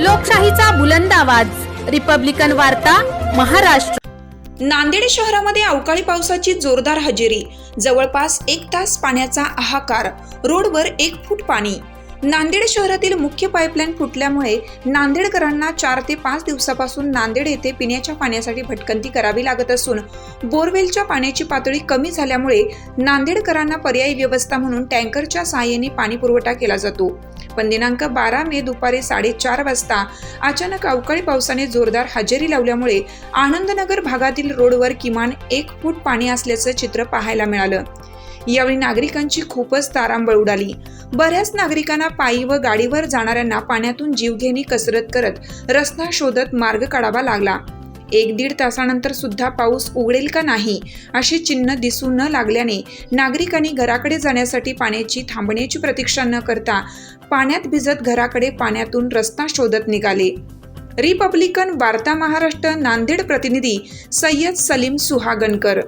लोकशाहीचा बुलंद आवाज. रिपब्लिकन वार्ता महाराष्ट्र. नांदेड शहरामध्ये अवकाळी पावसाची जोरदार हजेरी. जवळपास एक तास पाण्याचा हाहाकार. रोडवर एक फूट पाणी. नांदेड शहरातील मुख्य पाईपलाईन फुटल्यामुळे नांदेडकरांना चार ते पाच दिवसापासून नांदेड येथे पिण्याच्या पाण्यासाठी भटकंती करावी लागत असून बोरवेलच्या पाण्याची पातळी कमी झाल्यामुळे नांदेडकरांना पर्यायी व्यवस्था म्हणून टँकरच्या सहाय्याने पाणी पुरवठा केला जातो. पण दिनांक बारा मे दुपारी साडेचार वाजता अचानक अवकाळी पावसाने जोरदार हजेरी लावल्यामुळे आनंदनगर भागातील रोडवर किमान एक फूट पाणी असल्याचं चित्र पाहायला मिळालं. यावेळी नागरिकांची खूपच तारांबळ उडाली. बऱ्याच नागरिकांना पायी व गाडीवर जाणाऱ्यांना पाण्यातून जीवघेणी कसरत करत रस्ता शोधत मार्ग काढावा लागला. एक दीड तासानंतर सुद्धा पाऊस उघडेल का नाही अशी चिन्ह दिसू न लागल्याने नागरिकांनी घराकडे जाण्यासाठी पाण्याची थांबण्याची प्रतीक्षा न करता पाण्यात भिजत घराकडे पाण्यातून रस्ता शोधत निघाले. रिपब्लिकन वार्ता महाराष्ट्र नांदेड प्रतिनिधी सय्यद सलीम सुहागनकर